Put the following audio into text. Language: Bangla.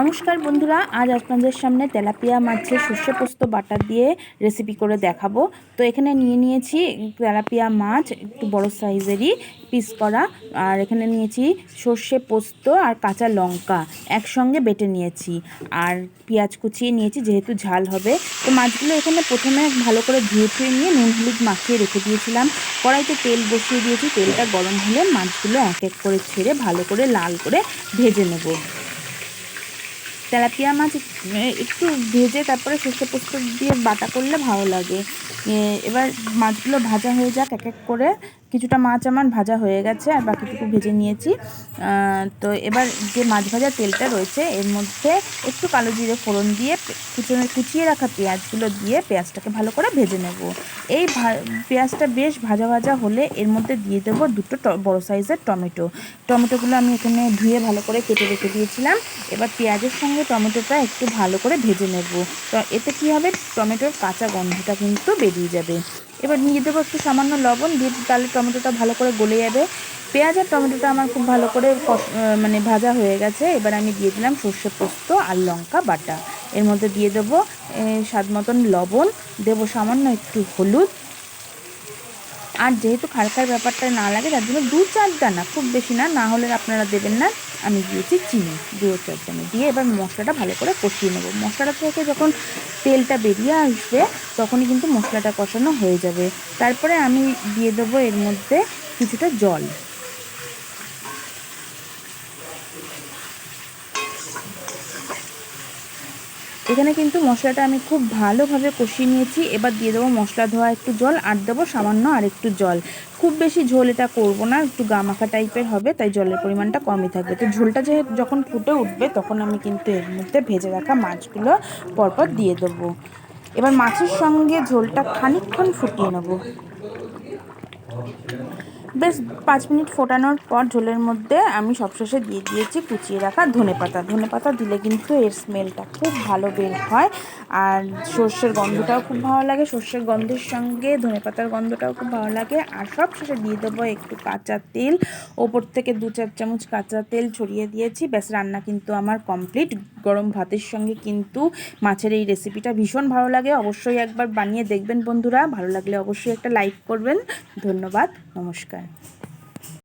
নমস্কার বন্ধুরা, আজ আপনাদের সামনে তেলাপিয়া মাছের সর্ষে পোস্ত বাটা দিয়ে রেসিপি করে দেখাবো। তো এখানে নিয়ে নিয়েছি তেলাপিয়া মাছ, একটু বড় সাইজেরই পিস করা, আর এখানে নিয়েছি সর্ষে পোস্ত আর কাঁচা লঙ্কা একসঙ্গে বেটে নিয়েছি। আর পেঁয়াজ কুচিয়ে নিয়েছি, যেহেতু ঝাল হবে। তো মাছগুলো এখানে প্রথমে ভালো করে ধুয়ে ধুয়ে নিয়ে নুন হলুদ মাখিয়ে রেখে দিয়েছিলাম। কড়াইতে তেল বসিয়ে দিয়েছি, তেলটা গরম হলে মাছগুলো এক এক করে ছেড়ে ভালো করে লাল করে ভেজে নেব। তেলাপিয়া মাছ একটু ভেজে তারপরে সর্ষে পোস্ত দিয়ে বাটা করলে ভালো লাগে। এবার মাছগুলো ভাজা হয়ে যাক এক এক করে। কিছুটা মাছ আমার ভাজা হয়ে গেছে আর বাকিটুকু ভেজে নিয়েছি। তো এবার যে মাছ ভাজা তেলটা রয়েছে, এর মধ্যে একটু কালো জিরে ফোড়ন দিয়ে কুচনে কুচিয়ে রাখা পেঁয়াজগুলো দিয়ে পেঁয়াজটাকে ভালো করে ভেজে নেব। এই পেঁয়াজটা বেশ ভাজা ভাজা হলে এর মধ্যে দিয়ে দেবো দুটো বড় সাইজের টমেটো। টমেটোগুলো আমি এখানে ধুয়ে ভালো করে কেটে রেখে দিয়েছিলাম। এবার পেঁয়াজের সঙ্গে টমেটোটা একটু ভালো করে ভেজে নেব। তো এতে কী হবে? টমেটোর কাঁচা গন্ধটা কিন্তু বেরিয়ে যাবে। এবার নিয়ে দেবো একটু সামান্য লবণ, দিয়ে তাহলে টমেটোটা ভালো করে গলে যাবে। পেঁয়াজ আর টমেটোটা আমার খুব ভালো করে মানে ভাজা হয়ে গেছে। এবার আমি দিয়ে দিলাম সর্ষে পোস্ত আর লঙ্কা বাটা। এর মধ্যে দিয়ে দেবো স্বাদ মতন লবণ, দেবো সামান্য একটু হলুদ। আর যেহেতু খারখার ব্যাপারটা না লাগে, তার জন্য দু চার দানা খুব বেশি না না হলে আপনারা দেবেন না। আমি দিয়েছি চিনি দু চার দানা দিয়ে এবার মশলাটা ভালো করে কষিয়ে নেব। মশলাটা থেকে যখন তেলটা বেরিয়ে আসবে, তখনই কিন্তু মশলাটা কষানো হয়ে যাবে। তারপরে আমি দিয়ে দেবো এর মধ্যে কিছুটা জল। এখানে কিন্তু মশলাটা আমি খুব ভালোভাবে কষিয়ে নিয়েছি। এবার দিয়ে দেবো মশলা ধোয়া একটু জল, আর দেবো সামান্য আর একটু জল। খুব বেশি ঝোল এটা করব না, একটু গামাখা টাইপের হবে, তাই জলের পরিমাণটা কমই থাকবে। তো ঝোলটা যেহেতু যখন ফুটে উঠবে, তখন আমি কিন্তু এর মধ্যে ভেজে রাখা মাছগুলো পরপর দিয়ে দেবো। এবার মাছের সঙ্গে ঝোলটা খানিকক্ষণ ফুটিয়ে নেব। বেশ, পাঁচ মিনিট ফোটানোর পর ঝোলের মধ্যে আমি সবশেষে দিয়ে দিয়েছি কুচিয়ে রাখা ধনে পাতা ধনে পাতা দিলে কিন্তু এর স্মেলটা খুব ভালো বের হয়, আর সর্ষের গন্ধটাও খুব ভালো লাগে। সর্ষের গন্ধের সঙ্গে ধনে পাতার গন্ধটাও খুব ভালো লাগে। আর সব শেষে দিয়ে দেবো একটু কাঁচা তেল। ওপর থেকে দু চার চামচ কাঁচা তেল ছড়িয়ে দিয়েছি। ব্যাস, রান্না কিন্তু আমার কমপ্লিট। গরম ভাতের সঙ্গে কিন্তু মাছের এই রেসিপিটা ভীষণ ভালো লাগে। অবশ্যই একবার বানিয়ে দেখবেন বন্ধুরা। ভালো লাগলে অবশ্যই একটা লাইক করবেন। ধন্যবাদ। নমস্কার।